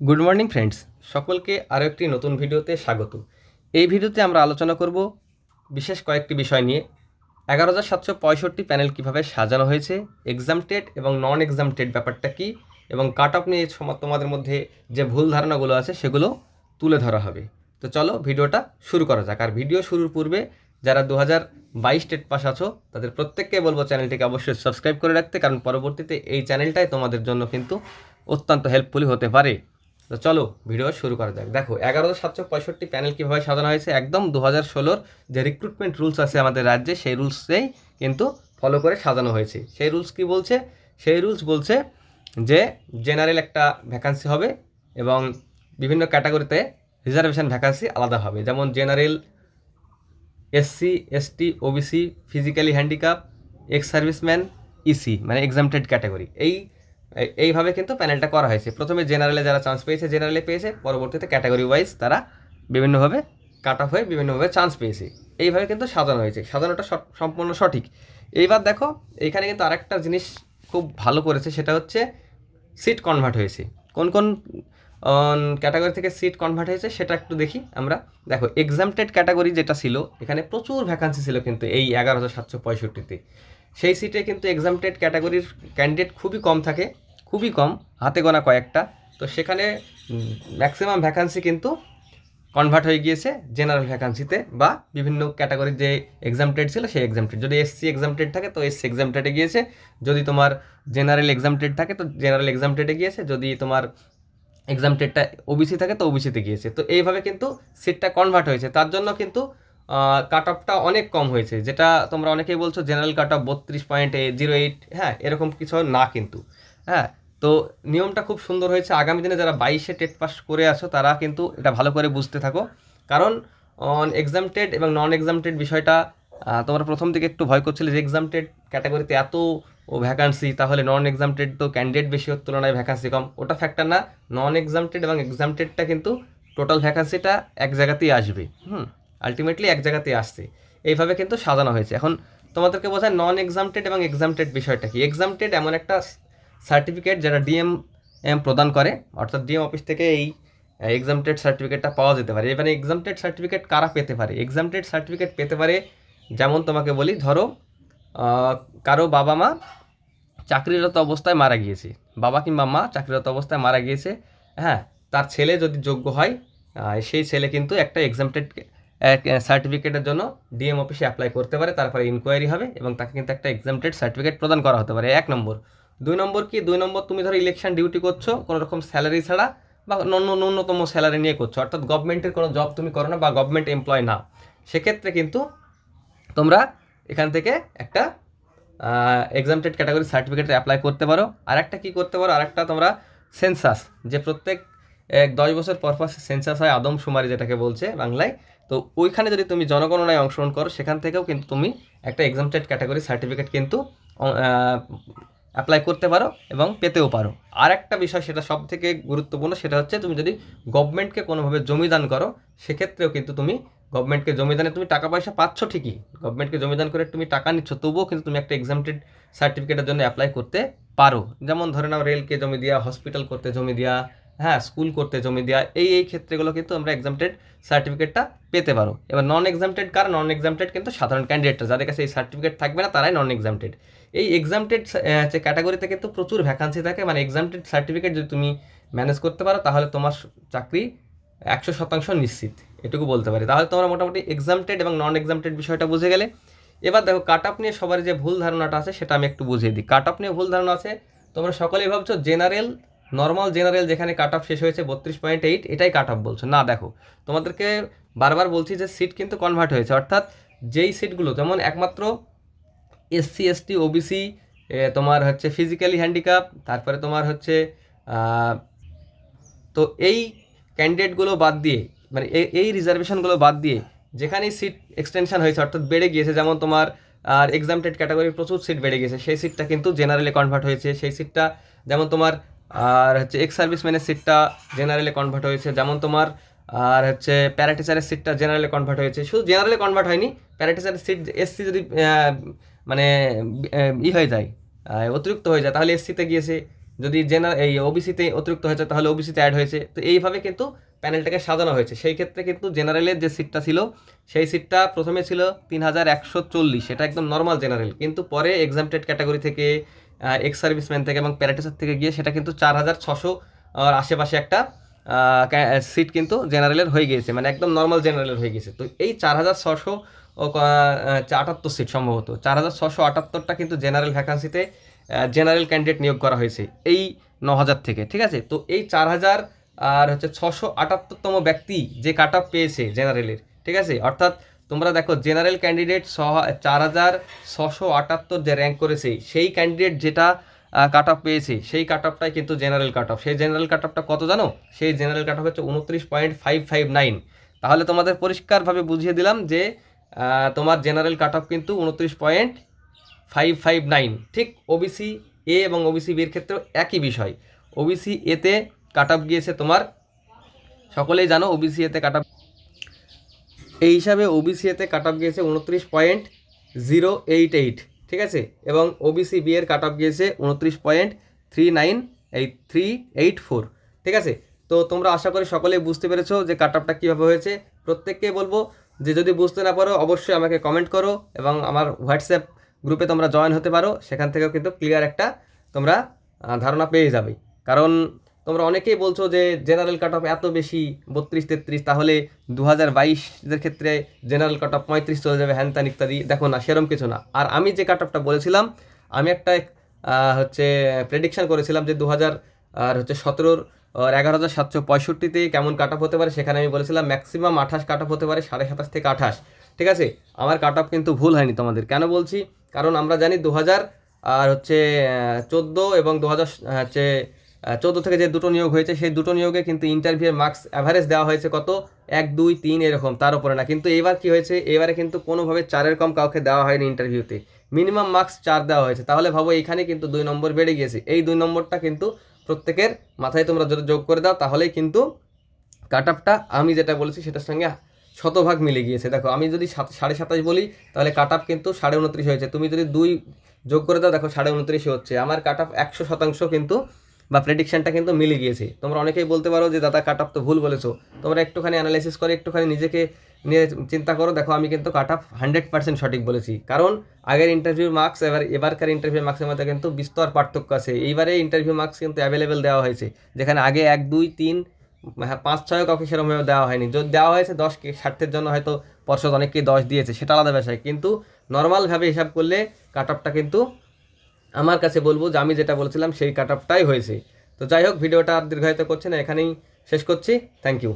Good morning friends, সকলকে আরও একটি নতুন ভিডিওতে স্বাগত। এই ভিডিওতে আমরা আলোচনা করব বিশেষ কয়েকটি বিষয় নিয়ে। এগারো হাজার সাতশো পঁয়ষট্টি প্যানেল কীভাবে সাজানো হয়েছে এক্সামটেড এবং নন এক্সামটেড ব্যাপারটা কী, এবং কাট অফ নিয়ে তোমাদের মধ্যে যে ভুল ধারণাগুলো আছে সেগুলো তুলে ধরা হবে। তো চলো ভিডিওটা শুরু করা যাক। আর ভিডিও শুরুর পূর্বে যারা দু হাজার বাইশ টেট পাস আছো, তাদের প্রত্যেককে বলব চ্যানেলটিকে অবশ্যই সাবস্ক্রাইব করে রাখতে, কারণ পরবর্তীতে এই চ্যানেলটাই তোমাদের জন্য কিন্তু অত্যন্ত হেল্পফুলি হতে পারে। তো চলো ভিডিও শুরু করা যাক। দেখো, এগারো সাতশো পঁয়ষট্টি প্যানেল কীভাবে সাজানো হয়েছে? একদম দু হাজার ষোলোর যে রিক্রুটমেন্ট রুলস আছে আমাদের রাজ্যে, সেই রুলসেই কিন্তু ফলো করে সাজানো হয়েছে। সেই রুলস কি বলছে? সেই রুলস বলছে যে জেনারেল একটা ভ্যাকান্সি হবে এবং বিভিন্ন ক্যাটাগরিতে রিজার্ভেশন ভ্যাকান্সি আলাদা হবে। যেমন general SC ST OBC physically handicap ex serviceman EC মানে এক্সামটেড ক্যাটাগরি এই এই- এইভাবে কিন্তু প্যানেলটা করা হয়েছে। প্রথমে জেনারেলে যারা চান্স পেয়েছে জেনারেলে পেয়েছে। পরবর্তীতে ক্যাটাগরি ওয়াইজ তারা বিভিন্নভাবে কাট অফ হয়ে বিভিন্নভাবে চান্স পেয়েছে। এইভাবে কিন্তু সাজানো হয়েছে। সাজানোটা সম্পূর্ণ সঠিক। এইবার দেখো এইখানে কিন্তু আরেকটা জিনিস খুব ভালো করেছে, সেটা হচ্ছে সিট কনভার্ট হয়েছে। কোন কোন ক্যাটাগরি থেকে সিট কনভার্ট হয়েছে সেটা একটু দেখি আমরা। দেখো এক্সামটেড ক্যাটাগরি যেটা ছিল, এখানে প্রচুর ভ্যাকান্সি ছিল কিন্তু এই এগারো হাজার সাতশো পঁয়ষট্টিতে। সেই সিটে কিন্তু এক্সামটেড ক্যাটাগরির ক্যান্ডিডেট খুবই কম থাকে, খুবই কম, হাতে গোনা কয়েকটা। তো সেখানে ম্যাক্সিমাম ভ্যাকান্সি কিন্তু কনভার্ট হয়ে গিয়েছে জেনারেল ভ্যাকান্সিতে বা বিভিন্ন ক্যাটাগরির যে এক্সামটেড ছিল সেই এক্সামটেড যদি এসসি এক্সামটেড থাকে, তো এসসি এক্সামটেডে গিয়েছে। যদি তোমার জেনারেল এক্সামটেড থাকে, তো জেনারেল এক্সামটেডে গিয়েছে। যদি তোমার এক্সামটেডটা ওবিসি থাকে, তো ওবিসিতে গিয়েছে। তো এইভাবে কিন্তু সিটটা কনভার্ট হয়েছে। তার জন্য কিন্তু কাট অফটা অনেক কম হয়েছে, যেটা তোমরা অনেকেই বলছো জেনারেল কাট অফ বত্রিশ পয়েন্ট জিরো এইট হ্যাঁ এরকম কিছু না কিন্তু হ্যাঁ তো নিয়মটা খুব সুন্দর হয়েছে, আগামী দিনে যারা বাইশে টেট পাস করে আসো তারা কিন্তু এটা ভালো করে বুঝতে থাকো, কারণ অন এক্সামটেড এবং নন এক্সামটেড বিষয়টা তোমরা প্রথম দিকে একটু ভয় করছিলে যে এক্সামটেড ক্যাটাগরিতে এত ও ভ্যাকান্সি তাহলে নন এক্সামটেড তো ক্যান্ডিডেট বেশি ওর তুলনায় ভ্যাকান্সি কম, ওটা ফ্যাক্টর না নন এক্সামটেড এবং এক্সামটেডটা কিন্তু টোটাল ভ্যাকান্সিটা এক জায়গাতেই আসবে, হুম আলটিমেটলি এক জায়গাতেই আসছে। এইভাবে কিন্তু সাজানো হয়েছে। এখন তোমাদেরকে বোঝায় নন এক্সামটেড এবং এক্সামটেড বিষয়টা কি? এক্সামটেড এমন একটা সার্টিফিকেট যেটা ডিএম এম প্রদান করে। অর্থাৎ ডিএম অফিস থেকে এই এক্সামটেড সার্টিফিকেটটা পাওয়া যেতে পারে। এবারে এক্সামটেড সার্টিফিকেট কারা পেতে পারে? এক্সামটেড সার্টিফিকেট পেতে পারে, যেমন তোমাকে বলি, ধরো কারও বাবা মা চাকরিরত অবস্থায় মারা গিয়েছে। বাবা কিংবা মা চাকরিরত অবস্থায় মারা গিয়েছে। হ্যাঁ তার ছেলে যদি যোগ্য হয় সেই ছেলে কিন্তু একটা এক্সামটেড সার্টিফিকেটের জন্য ডিএম অফিসে অ্যাপ্লাই করতে পারে, তারপরে ইনকোয়ারি হবে এবং তাকে কিন্তু একটা এক্সামটেড সার্টিফিকেট প্রদান করা হতে পারে। এক নম্বর। দুই নম্বর কি? দুই নম্বর তুমি ধরো ইলেকশন ডিউটি করছ, কোনো রকম স্যালারি ছাড়া বা ন্যূন- ন্যূনতম স্যালারি নিয়ে করছ, অর্থাৎ গভর্নমেন্টের কোনো জব তুমি করো না বা গভর্নমেন্ট এমপ্লয় না। সেক্ষেত্রে কিন্তু তোমরা এখান থেকে একটা এক্সামটেড ক্যাটাগরি সার্টিফিকেট অ্যাপ্লাই করতে পারো। আর একটা কী করতে পারো? আর একটা তোমরা সেন্সাস যে প্রত্যেক এক দশ বছর পর পর সেন্সাস হয় আদমশুমারি যেটাকে বলছে বাংলায়। তো ওইখানে যদি তুমি জনগণনায় অংশগ্রহণ করো, সেখান থেকেও কিন্তু তুমি একটা এক্সামটেড ক্যাটাগরি সার্টিফিকেট কিন্তু অ্যাপ্লাই করতে পারো এবং পেতেও পারো। আর একটা বিষয় সেটা সব থেকে গুরুত্বপূর্ণ, সেটা হচ্ছে তুমি যদি গভর্নমেন্টকে কোনোভাবে জমিদান করো, সেক্ষেত্রেও কিন্তু তুমি গভর্নমেন্টকে জমিদানে তুমি টাকা পয়সা পাচ্ছ ঠিকই। গভর্নমেন্টকে জমিদান করে তুমি টাকা নিচ্ছ, তবুও কিন্তু তুমি একটা এক্সামটেড সার্টিফিকেটের জন্য অ্যাপ্লাই করতে পারো। যেমন ধরে নাও রেলকে জমি দেওয়া হসপিটাল করতে জমি দেওয়া হ্যাঁ স্কুল করতে জমি দেওয়া এই এই ক্ষেত্রেগুলো কিন্তু আমরা এক্সামটেড সার্টিফিকেটটা পেতে পারো। এবার নন এক্সামটেড কার? নন এক্সামটেড কিন্তু সাধারণ ক্যান্ডিডেটরা যাদের কাছে এই সার্টিফিকেট থাকবে না, তারাই নন এক্সামটেড এই এক্সামটেড যে ক্যাটাগরিতে কিন্তু প্রচুর ভ্যাকান্সি থাকে মানে এক্সামটেড সার্টিফিকেট যদি তুমি ম্যানেজ করতে পারো, তাহলে তোমার চাকরি একশো শতাংশ নিশ্চিত। এটুকু বলতে পারি। তাহলে তোমরা মোটামুটি এক্সামটেড এবং নন এক্সামটেড বিষয়টা বুঝে গেলে। এবার দেখো কাট আপ নিয়ে সবার যে ভুল ধারণাটা আছে, সেটা আমি একটু বুঝিয়ে দিই। কাট আপ নিয়ে ভুল ধারণা আছে, তোমরা সকলেই ভাবছ জেনারেল নর্মাল জেনারেল যেখানে কাট অফ শেষ হয়েছে বত্রিশ পয়েন্ট এইট এটাই কাট অফ বলছো। না, দেখো, তোমাদেরকে বারবার বলছি যে সিট কিন্তু কনভার্ট হয়েছে। অর্থাৎ যেই সিটগুলো যেমন একমাত্র এসসি এসটি ওবিসি তোমার হচ্ছে ফিজিক্যালি হ্যান্ডিক্যাপ তারপরে তোমার হচ্ছে তো এই ক্যান্ডিডেটগুলো বাদ দিয়ে মানে এই রিজার্ভেশনগুলো বাদ দিয়ে যেখানেই সিট এক্সটেনশন হয়েছে, অর্থাৎ বেড়ে গিয়েছে, যেমন তোমার, আর এক্সামটেড ক্যাটাগরির প্রচুর সিট বেড়ে গিয়েছে, সেই সিটটা কিন্তু জেনারেলে কনভার্ট হয়েছে। সেই সিটটা যেমন তোমার আর হচ্ছে এক্স সার্ভিসম্যানের সিটটা জেনারেলে কনভার্ট হয়েছে। যেমন তোমার, আর হচ্ছে প্যারাটিচারের সিটটা জেনারেলে কনভার্ট হয়েছে। শুধু জেনারেলে কনভার্ট হয়নি প্যারাটিচারের সিট এসসি যদি মানে ই হয়ে যায় অতিরিক্ত হয়ে যায়, তাহলে এসসিতে গিয়েছে। যদি জেনার এই ওবিসিতে অতিরিক্ত হয়েছে, তাহলে ওবিসিতে অ্যাড হয়েছে। তো এইভাবে কিন্তু প্যানেলটাকে সাজানো হয়েছে। সেই ক্ষেত্রে কিন্তু জেনারেলের যে সিটটা ছিল, সেই সিটটা প্রথমে ছিল তিন হাজার একশো চল্লিশ। এটা একদম নর্মাল জেনারেল কিন্তু পরে এক্সামটেড ক্যাটাগরি থেকে এক্স সার্ভিসম্যান থেকে এবং প্যারাটিসার থেকে গিয়ে সেটা কিন্তু চার হাজার ছশো আশেপাশে একটা সিট কিন্তু জেনারেলের হয়ে গিয়েছে। মানে একদম নর্মাল জেনারেলের হয়ে গেছে তো এই চার হাজার ছশো ও আটাত্তর সিট সম্ভবত। চার হাজার ছশো আটাত্তরটা কিন্তু জেনারেল ভ্যাকান্সিতে জেনারেল ক্যান্ডিডেট নিয়োগ করা হয়েছে এই ন হাজার থেকে, ঠিক আছে? তো এই চার হাজার, আর হচ্ছে ছশো আটাত্তরতম ব্যক্তি যে কাট অফ পেয়েছে জেনারেলের ঠিক আছে? অর্থাৎ তোমরা দেখো জেনারেল ক্যান্ডিডেট ছ চার হাজার ছশো আটাত্তর যে র্যাঙ্ক করেছে, সেই ক্যান্ডিডেট যেটা কাট অফ পেয়েছে, সেই কাট অফটাই কিন্তু জেনারেল কাট অফ সেই জেনারেল কাট অফটা কত জানো? সেই জেনারেল কাট অফ হচ্ছে উনত্রিশ পয়েন্ট ফাইভ ফাইভ নাইন। তাহলে তোমাদের পরিষ্কারভাবে বুঝিয়ে দিলাম যে তোমার জেনারেল কাট অফ কিন্তু উনত্রিশ পয়েন্ট ফাইভ ফাইভ নাইন। ঠিক ওবিসি এ এবং ওবিসি বির ক্ষেত্রেও একই বিষয়। ওবিসি এতে কাট অফ গিয়েছে তোমার, সকলেই জানো ওবিসি এতে কাট অফ এই হিসাবে ওবিসি এতে কাট অফ গিয়েছে উনত্রিশ পয়েন্ট জিরো এইট এইট ঠিক আছে? এবং ওবিসি বি এর কাট অফ গিয়েছে উনত্রিশ পয়েন্ট থ্রি নাইন এই থ্রি এইট ফোর ঠিক আছে? তো তোমরা আশা করি সকলেই বুঝতে পেরেছ যে কাট অফটা কীভাবে হয়েছে। প্রত্যেককে বলব যে যদি বুঝতে না পারো, অবশ্যই আমাকে কমেন্ট করো এবং আমার হোয়াটসঅ্যাপ গ্রুপে তোমরা জয়েন হতে পারো। সেখান থেকেও কিন্তু ক্লিয়ার একটা তোমরা ধারণা পেয়ে যাবে। কারণ তোমরা অনেকেই বলছো যে জেনারেল কাট অফ এত বেশি, বত্রিশ তেত্রিশ, তাহলে দু হাজার বাইশের ক্ষেত্রে জেনারেল কাট অফ পঁয়ত্রিশ চলে যাবে, হ্যান ত্যান ইত্যাদি। দেখো না, সেরম কিছু না। আর আমি যে কাট অফটা বলেছিলাম, আমি একটা হচ্ছে প্রেডিকশন করেছিলাম যে দু হাজার আর হচ্ছে সতেরোর এগারো হাজার সাতশো পঁয়ষট্টিতে কেমন কাট অফ হতে পারে, সেখানে আমি বলেছিলাম ম্যাক্সিমাম আঠাশ কাট অফ হতে পারে, সাড়ে সাতাশ থেকে আঠাশ। ঠিক আছে? আমার কাট অফ কিন্তু ভুল হয়নি তোমাদের। কেন বলছি? কারণ আমরা জানি দু হাজার আর হচ্ছে চোদ্দ এবং দু হাজার হচ্ছে চোদ্দ থেকে যে দুটো নিয়োগ হয়েছে, সেই দুটো নিয়োগে কিন্তু ইন্টারভিউয়ের মার্কস অ্যাভারেজ দেওয়া হয়েছে কত? এক, দুই, তিন এরকম, তার উপরে না। কিন্তু এবার কি হয়েছে? এবারে কিন্তু কোনোভাবে চারের কম কাউকে দেওয়া হয়নি ইন্টারভিউতে মিনিমাম মার্কস চার দেওয়া হয়েছে। তাহলে ভাবো, এখানে কিন্তু দুই নম্বর বেড়ে গিয়েছে। এই দুই নম্বরটা কিন্তু প্রত্যেকের মাথায় তোমরা যদি যোগ করে দাও, তাহলেই কিন্তু কাট আপটা আমি যেটা বলেছি, সেটার সঙ্গে শতভাগ মিলে গিয়েছে। দেখো, আমি যদি সাত, সাড়ে সাতাশ বলি, তাহলে কাট আপ কিন্তু সাড়ে উনত্রিশ হয়েছে। তুমি যদি দুই যোগ করে দাও, দেখো সাড়ে উনত্রিশে হচ্ছে। আমার কাট আপ একশো শতাংশ কিন্তু বা প্রেডিকশনটা কিন্তু মিলে গিয়েছে। তোমরা অনেকেই বলতে পারো যে, দাদা কাট তো ভুল বলেছ। তোমরা একটুখানি অ্যানালাইসিস করে, একটুখানি নিজেকে নিয়ে চিন্তা করো। দেখো, আমি কিন্তু কাট আপ হান্ড্রেড পার্সেন্ট সঠিক বলেছি। কারণ, আগের ইন্টারভিউ মার্কস এবার, এবারকার ইন্টারভিউ মার্কসের মধ্যে কিন্তু বিস্তর পার্থক্য আছে। এইবারে ইন্টারভিউ মার্কস কিন্তু অ্যাভেলেবেল দেওয়া হয়েছে। যেখানে আগে এক, দুই, তিন হ্যাঁ পাঁচ ছয় কাউকে সেরকমভাবে দেওয়া হয়নি। যদি দেওয়া হয়েছে দশ স্বার্থের জন্য হয়তো পর্ষদ অনেককেই দশ দিয়েছে, সেটা আলাদা বিষয় কিন্তু নর্মালভাবে হিসাব করলে কাট আপটা কিন্তু আমার কাছে বলব যে আমি যেটা বলেছিলাম সেই কাট অফটাই হয়েছে। তো যাই হোক, ভিডিওটা আর দীর্ঘায়িত করছে না, এখানেই শেষ করছি। Thank you